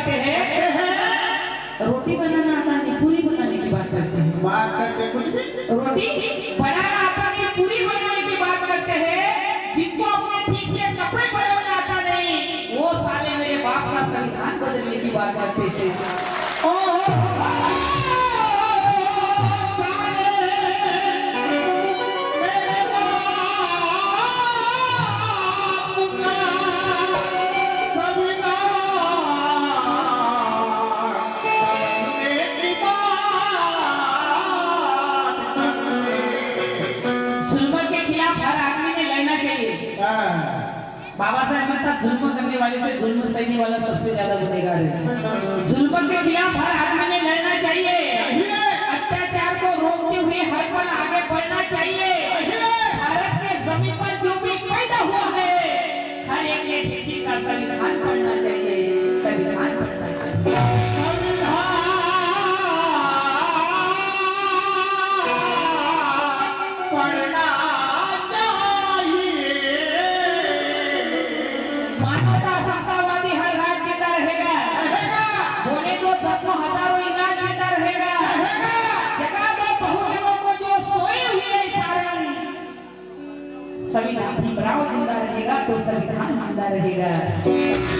करते हैं। रोटी बनाना आता नहीं पूरी बनाने की बात करते हैं। बात करते कुछ भी। रोटी बनाना आता नहीं पूरी बनाने की बात करते हैं। जिनको अपने ठीक से कपड़े बनाना आता नहीं वो साले मेरे बाप का संविधान बदलने की बात करते थे। बाबासाहेब म्हणतात कहता जुल्म करने वाले से जुल्म सहने वाला सबसे ज्यादा गुनेगार है। जुल्म के खिलाफ हर हाल में लड़ना चाहिए। अत्याचार को रोकते हुए हर पल आगे बढ़ना चाहिए। out of that.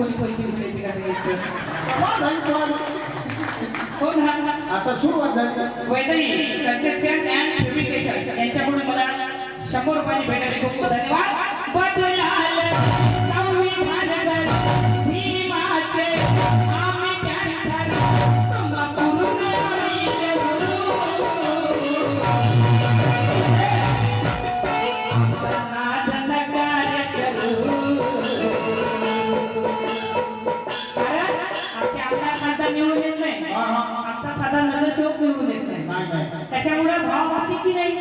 कोणी पैसे चालू. हो? ना आता सुरुवात झाली. कंटेक्शन अँड फेब्रिकेशन यांच्याकडून मला शंभर रुपयाची भेट आली खूप खूप धन्यवाद.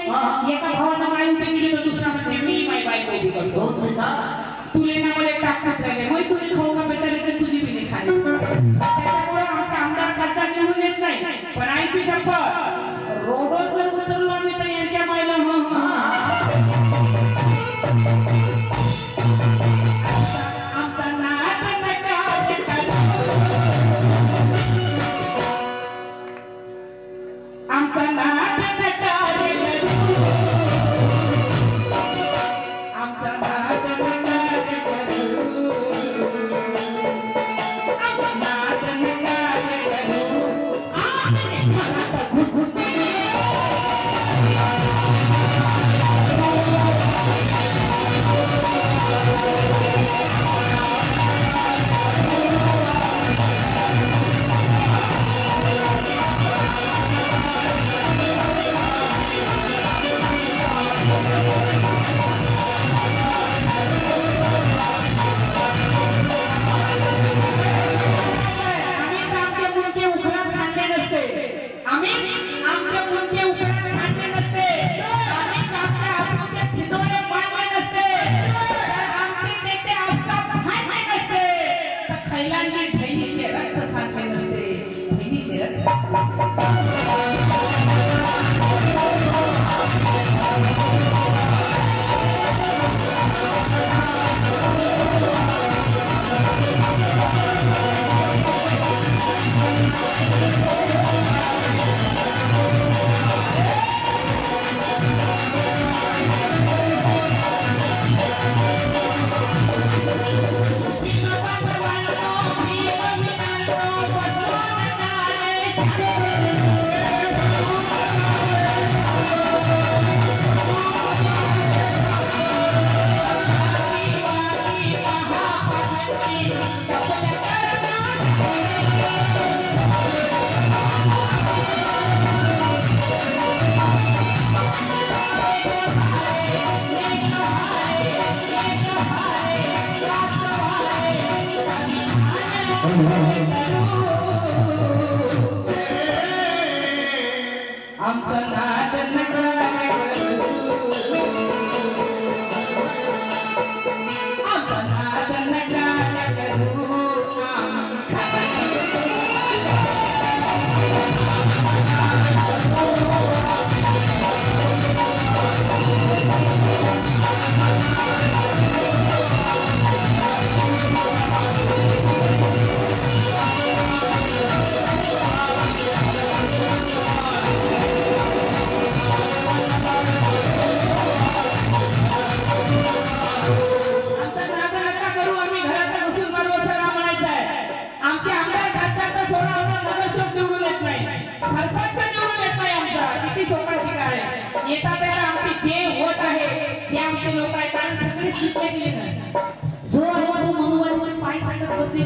एका भावानं माई उभी केली तर दुसरा म्हणते मी माई बायको उभी करतो दोन पैसा तुले ना मला टाकत राहिले मग तुला खाऊ का बेटा की तुझी बी नाही खाली त्याच्यामुळे आमचा आमदार खासदार निवडून येत नाही पण आईची शपथ થૈલાન્ડની ભૈની છે રક્ત સાથે હસ્તે ભૈની છે રક્ત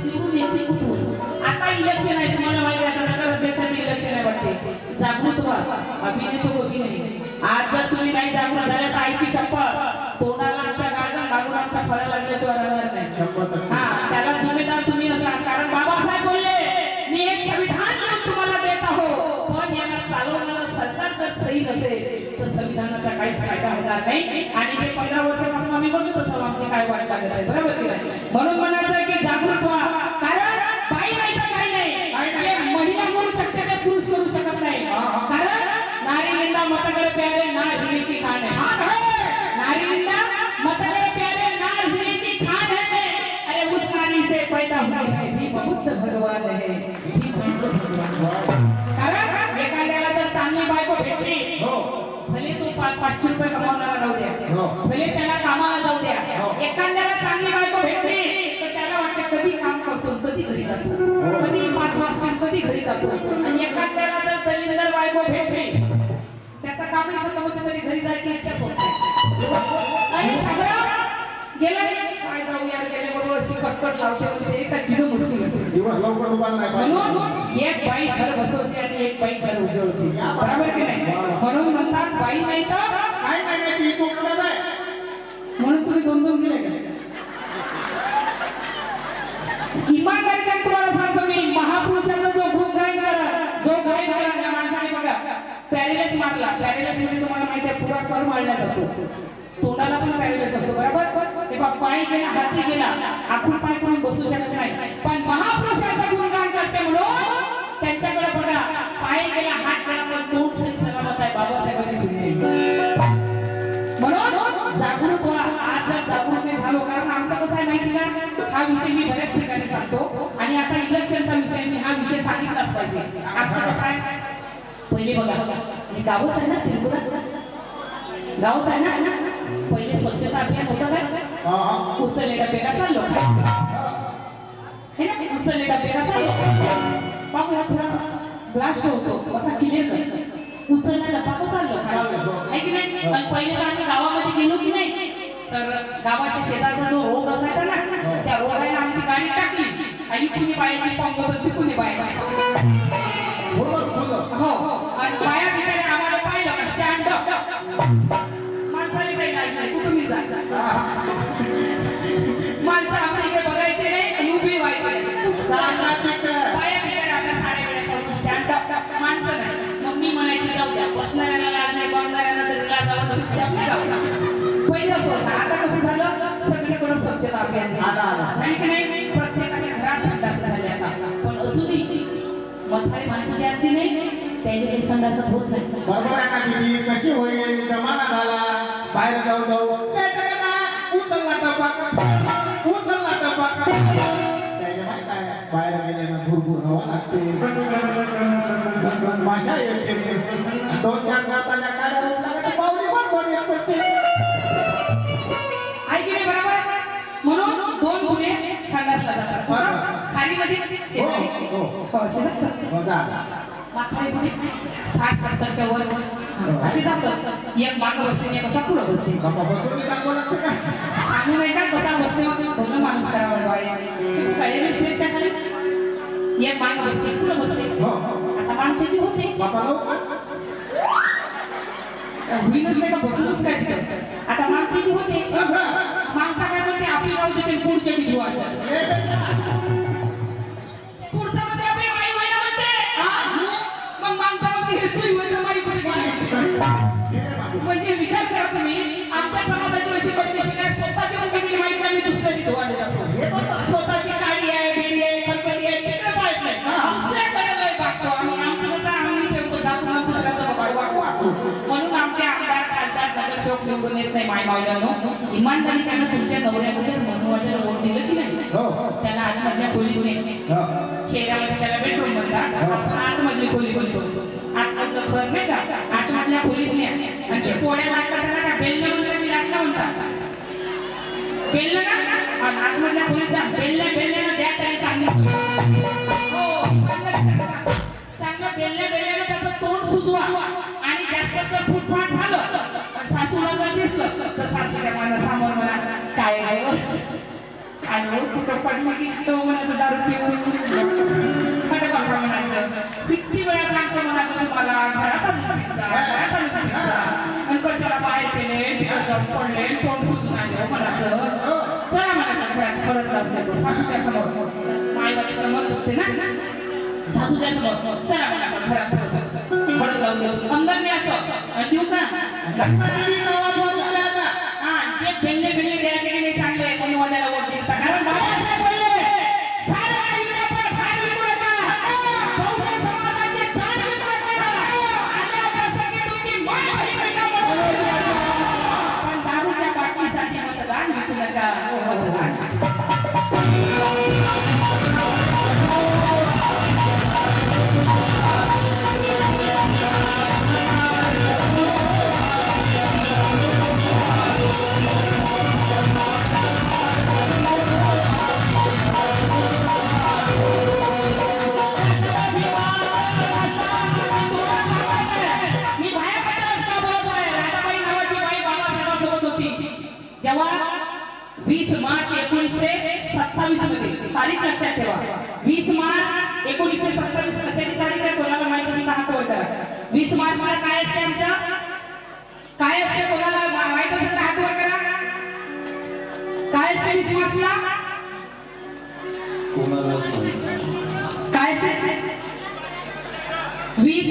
निवडून येते कुठून आता इलेक्शन आहे तुम्हाला माहिती आहे आता नगराध्यक्षाचे इलेक्शन आहे वाटते. जागृत व्हा. अभिनेतो होती नाही. आज जर तुम्ही नाही जागृत झाले तर आईची शपथ तोंडाला आमच्या गार्डन मागून आमच्या फळा लागल्याशिवाय राहणार नाही. हा त्याला जिम्मेदार तुम्ही असाल. कारण बाबासाहेब बोलले मी एक संविधान लिहून तुम्हाला देत आहो पण याला चालवणारं सरकार जर सही संविधानाचा काहीच फायदा होणार नाही. आणि ते पंधरा वर्षापासून आम्ही बघत असतो आमची काय वाट लागत आहे. बरोबर की नाही? म्हणून म्हणायचं आहे की जागृत व्हा. कारण बाई नाही तर काही नाही. जे महिला करू शकते ते पुरुष करू शकत नाही. कारण नारी निंदा मतकडे प्यारे ना की खान पाचशे रुपये कमावणारा राहू द्या. हो. भले त्याला कामाला जाऊ द्या. हो. एखाद्याला चांगली बायको भेटली तर त्याला वाटतं कधी काम करतो कधी घरी जातो. हो. कधी पाच वाजता कधी घरी जातो. आणि एखाद्याला जर दलिंदर बायको भेटली त्याचं खतम होतं तरी घरी जायची इच्छाच होत नाही. गेलं काय जाऊ यार गेले बरोबर अशी कटकट लावते होते एका चिडू मुस्ती होती. दिवस लवकर उभारला नाही पाहिजे. म्हणून एक बाई घर बसवते आणि एक बाई घर उजवते बरोबर की नाही? म्हणून म्हणतात बाई नाही तर म्हणून तुम्ही दोन दोन दिले इमानदारीने तुम्हाला सांगतो मी महापुरुषाचा जो खूप गायन करा जो गायन करा त्या माणसाने बघा मारला. म्हणजे तुम्हाला माहिती आहे पुरा कर मारला जातो. तोंडाला पण पॅरेलेस असतो बरोबर? बा पाय गेला हाती गेला आपण पाय करून बसू शकत नाही. पण महापुरुषाचं गुणगान करते म्हणून त्यांच्याकडे बघा पाय गेला हात गेला पण तोंड सही सलामत आहे बाबासाहेबांची का हा विषय मी बऱ्याच ठिकाणी सांगतो. आणि आता इलेक्शनचा विषय मी हा विषय सांगितलाच पाहिजे. कसं आहे पहिले बघा हे गावच आहे ना त्रिपुरा? गावच आहे ना? पहिले स्वच्छता अभियान होतं का हा हा. उचलले डबे का? चाललो हे ना उचलले डबे का चाललो. बाबू हा थोडा ब्लास्ट होतो असा क्लिअर कर. उचलला डबा चाललो आहे की नाही? पण पहिले तर आम्ही गावामध्ये गेलो की नाही? तर गावाच्या शेजारचा जो रोड असायचा ना त्या रोडला आमची गाडी टाकली. आई कुणी बायाची पंगत होती कुणी बाया हो, हो आणि बाया बिचारे आम्हाला पाहिलं का स्टँड माणसाने काही जायचं नाही कुठून जायचं माणसं आम्हाला इकडे बघायचे नाही आणि उभी व्हायची बाया बिचारे आपल्या साडे बिड्या स्टँड माणसं नाही. मग मी म्हणायची जाऊ द्या बसणाऱ्याला लाज नाही बघणाऱ्याला तरी लाज जाऊ द्या. पहिलं होतं. आता कसं झालं? सगळीकडे स्वच्छता अभियान आलं, आलं. झाली की नाही? प्रत्येकाच्या घरात संडास झाले आता. पण अजूनही म्हातारी माणसं असती नाही त्याच्या काही संडास होत नाही. बरोबर आहे ना दिदी? कशी होईल? जमाना झाला. बाहेर जाऊ. जाऊ उतरला डबा का उतरला डबा का त्याच्या माहीत आहे बाहेर गेल्यानं भरपूर हवा लागते. घनघन माशा येते. दोन चार जाताच्या पावली बरोबर येत असते जातात बरोबर? खाली मध्ये शेजारी हो, शेजारी. बघा साठ सत्तरच्या वर वर असे जातात एक मागं बसते एक असा पुढं बसते का सांगू नाही का कसा बसते माणूस करावा बाई खाली एक मागं बसते पुढं बसते हो, आता माणसाची होते होईनच नाही का बसूनच काय आता मागची होते माय मावल्यानं इमानदारीच्यानं तुमच्या नवऱ्यामध्ये मनुवाच्याला वोट दिलं की नाही? हो हो. त्याला आतमधल्या हो. शहरामध्ये त्याला बेडरूम म्हणतात. आपण आतमधली खोली म्हणतो आतमधलं घर नाही का? आतमधल्या खोलीत नाही आणि पोळ्या लागतात त्याला काय? बेल्ल म्हणतात की लाटणं म्हणतात. बेल्ल ना? आणि आतमधल्या खोलीत जा बेल्ल बेल्ल्यानं द्या तरी चांगली. हो. चांगलं बेल्ल्या बेल्ल्यानं त्याचं तोंड सुजवा. आणि कुठं पडलं की तो म्हणायचं दारू पिऊन. खटं बाबा म्हणायचं. किती वेळा सांगतो म्हणायचं तुम्हाला घरात आणून पिझ्झा घरात आणून पिझ्झा आणि कशाला बाहेर गेले तिकडे जाऊन पडले तोंड सुद्धा सांगितलं म्हणायचं चला म्हणायचं घरात परत जात नाही तो सासूच्या समोर मायबाईचं मत होते ना? सासूच्या समोर चला म्हणायचं घरात परत जाऊन देऊ. अंदर न्यायचं देऊ का. हा, जे बेल्ले बेल्ले द्यायचे की नाही चांगले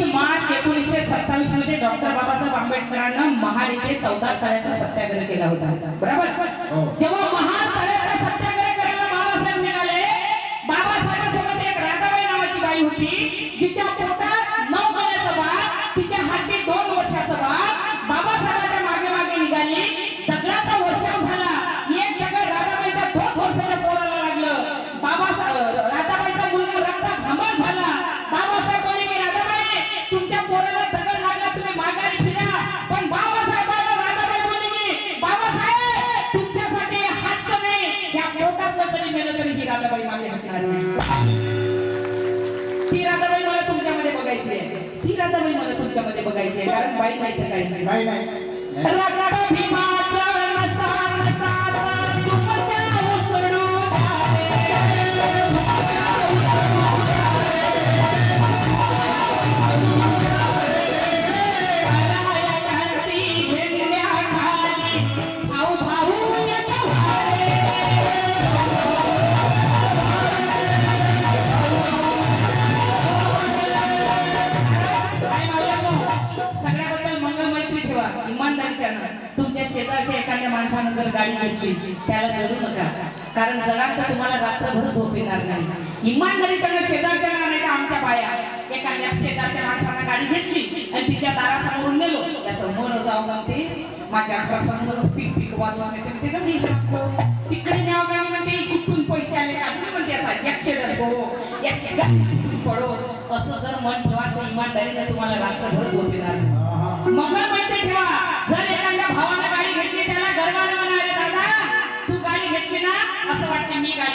मार्च एकोणीसशे सत्तावीसमध्ये डॉक्टर बाबासाहेब आंबेडकरांना महाड येथे चौदा तळ्याचा सत्याग्रह केला होता. बरोबर? हो. जेव्हा महाड तळ्याचा सत्याग्रह करायला बाबासाहेब निघाले बाबासाहेबांसोबत एक राधाबाई नावाची बाई होती. राधाबाई मागे हटणार नाही. ती राधाबाई मला तुमच्यामध्ये बघायची आहे. ती राधाबाई मला तुमच्यामध्ये बघायची आहे. कारण बाई नाही तर काही नाही. रगड भीमाचं नसा नसात तुमच्या तुमच्या शेजारच्या एखाद्या माणसानं जर गाडी घेतली त्याला जळू नका. कारण जगात तर तुम्हाला रात्रभर झोप येणार नाही. इमानदारीच्यानं शेजारच्या नाही आमच्या बाया एखाद्या शेजारच्या माणसानं गाडी घेतली आणि तिच्या दारासमोरून नेलो त्याचं मन जाऊ म्हणते माझ्या घरासमोर पीक पीक वाजवा. तिकडे न्याव गाडी म्हणते कुठून पैसे आले का? म्हणते याचा पडो असं जर मन ठेवा तर इमानदारीने तुम्हाला रात्रभर झोप येणार. मंगल मैत्री ठेवा.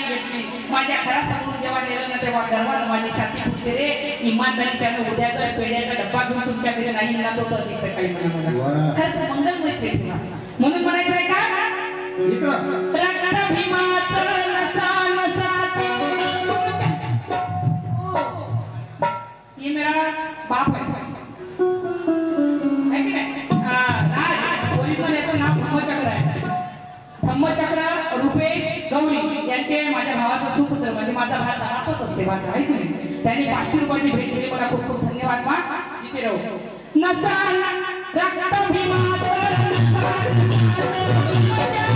घेतली माझ्या घरासमोरून जेव्हा नेलं ना तेव्हा गर्वानं माझी छाती फुटते रे. इमानदारीच्या उद्या जर पेढ्याचा डब्बा घेऊन तुमच्या घरी नाही ना तो तर तिथं काही म्हणा. खरंच मंगल मैत्री ठेवा म्हणून म्हणायचं आहे का? इकडं. रगड भीमाचं नसा नसात तुमच्या- ये मेरा बाप है है की नाही? राज, पोलिसवाल्याचं नाव धम्मचक्र आहे. धम्मचक्र रुपेश गौरी यांचे माझ्या भावाचा सुपुत्र म्हणजे माझा भाचा आपच असते माझा आहे की नाही त्यांनी पाचशे रुपयाची भेट दिली मला खूप खूप धन्यवाद मा जिथे राहू नसा रक्त भीमा नसा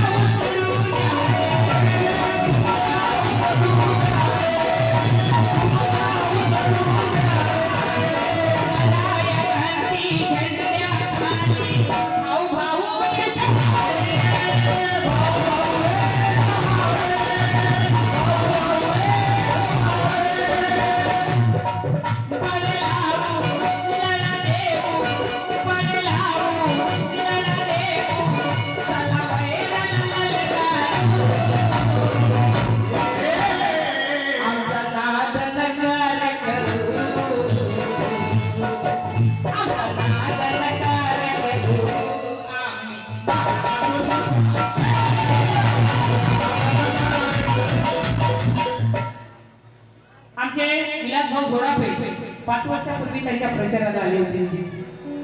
पाच वर्षापूर्वी त्यांच्या प्रचाराला आले होते.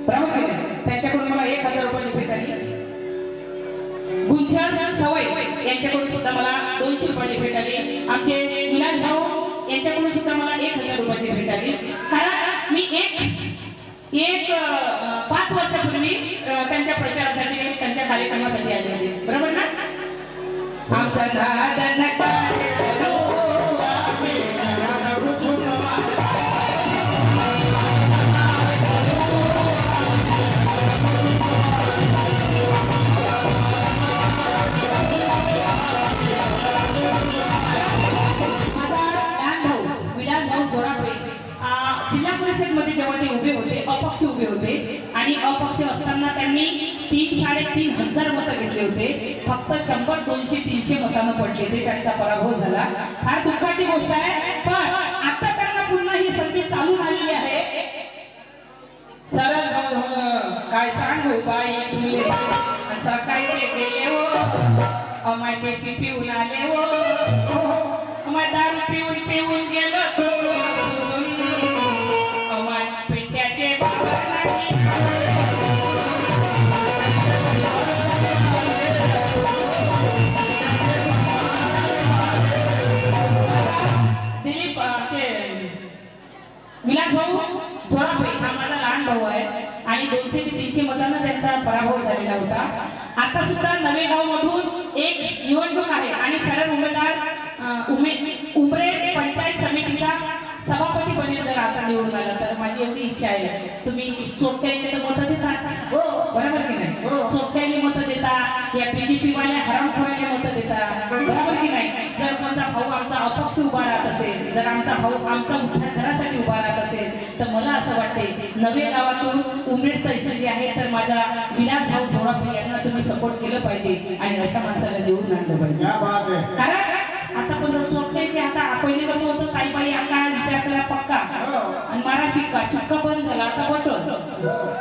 बरोबर त्यांच्याकडून मला एक हजार रुपयाची भेट आली. गुंजन सवय यांच्याकडून सुद्धा मला दोनशे रुपयाची भेट आली. आमचे विलास भाऊ यांच्याकडून सुद्धा मला एक हजार रुपयाची भेट आली. कारण मी एक एक पाच वर्षापूर्वी त्यांच्या प्रचारासाठी त्यांच्या कार्यक्रमासाठी आले होते. बरोबर ना? आमचा दादा हो पिऊन आले हो. अमाय दारू पिऊन पिऊन गेलो. बाबा नाही. विलास भाऊ झोरापे हा माझा लहान भाऊ आहे आणि दोनशे ते तीनशे मतांना त्यांचा पराभव झालेला होता. आता सुद्धा नवेगाव मधून एक निवडणूक आहे आणि सरळ उमेदवार उमे उमरे पंचायत समितीचा सभापती बनेल जर आता निवडून आला तर माझी एवढी इच्छा आहे. तुम्ही सोडक्याने तर मतं देतात हो. बरोबर की नाही? हो. चोट्याने मतं देता या बीजेपी वाल्या हरामखोराने मतं देता. बरोबर. की नाही? जर कोणता भाऊ आमचा अपक्ष उभा राहत असेल जर आमचा भाऊ आमचा उद्धार घरासाठी उभा राहत असेल तर मला असं वाटते नवे गावातून उमेद तहसील जे आहे तर माझा विलास भाऊ झोडापे यांना तुम्ही सपोर्ट केलं पाहिजे आणि अशा माणसाला निवडून आणलं पाहिजे. कारण आता पण चोट्याचे आता पहिले कसं होतं काही बाई आका विचार करा पक्का. आणि मारा शिक्का शिक्का बंद झाला आता बटन.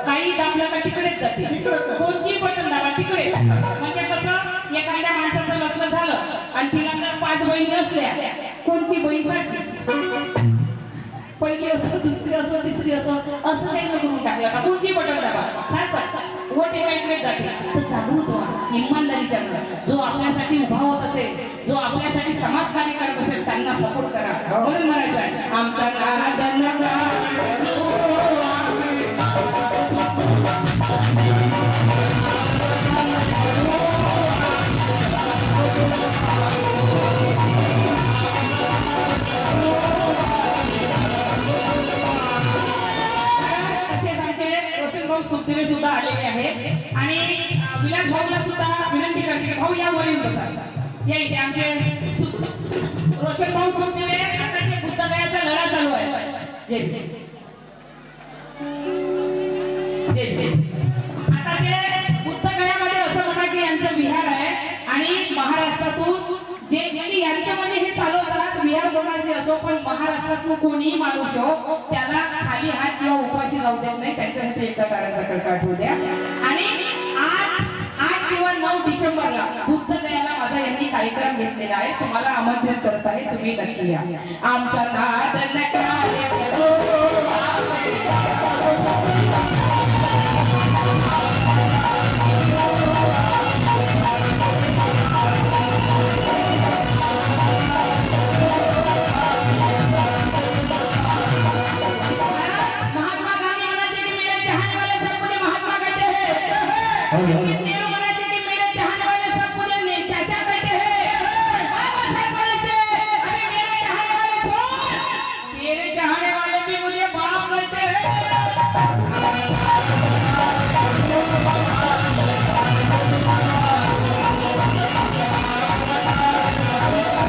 काही दाबलं का तिकडेच जाते. कोणची बटन दाबा तिकडे म्हणजे कसं एखाद्या माणसाचं लग्न झालं आणि तिला जर पाच बहिणी असल्या कोणची बहीण सारखीच? पहिली असो दुसरी असो तिसरी असो असं काही न करून टाकलं. का कोणची बटन दाबा? सारखंच वोट एका इकडे जाते? तर जागृत व्हा इमानदारीच्या जो आपल्यासाठी उभा होत असेल जो आपल्यासाठी समाज कार्य करत असेल त्यांना सपोर्ट करा. म्हणून म्हणायचं आहे आमचा रोशन सुद्धा आलेले आहेत. आणि विलास भाऊला सुद्धा विनंती करते की भाऊ या वर येऊन बसा. या इथे आमचे रोशन भाऊ सुखदेवे आता ते बुद्धगयाचा लढा चालू आहे. असो महाराष्ट्रातून कोणीही माणूस हो त्याला खाली हात किंवा उपाशी जाऊ देत नाही. त्याच्यासाठी एकदा टाळ्याचा कडकाट होऊ द्या. आणि आठ आठ किंवा नऊ डिसेंबरला बुद्ध दयाला माझा यांनी कार्यक्रम घेतलेला आहे. तुम्हाला आमंत्रित करत आहे. तुम्ही नक्की या. आमचा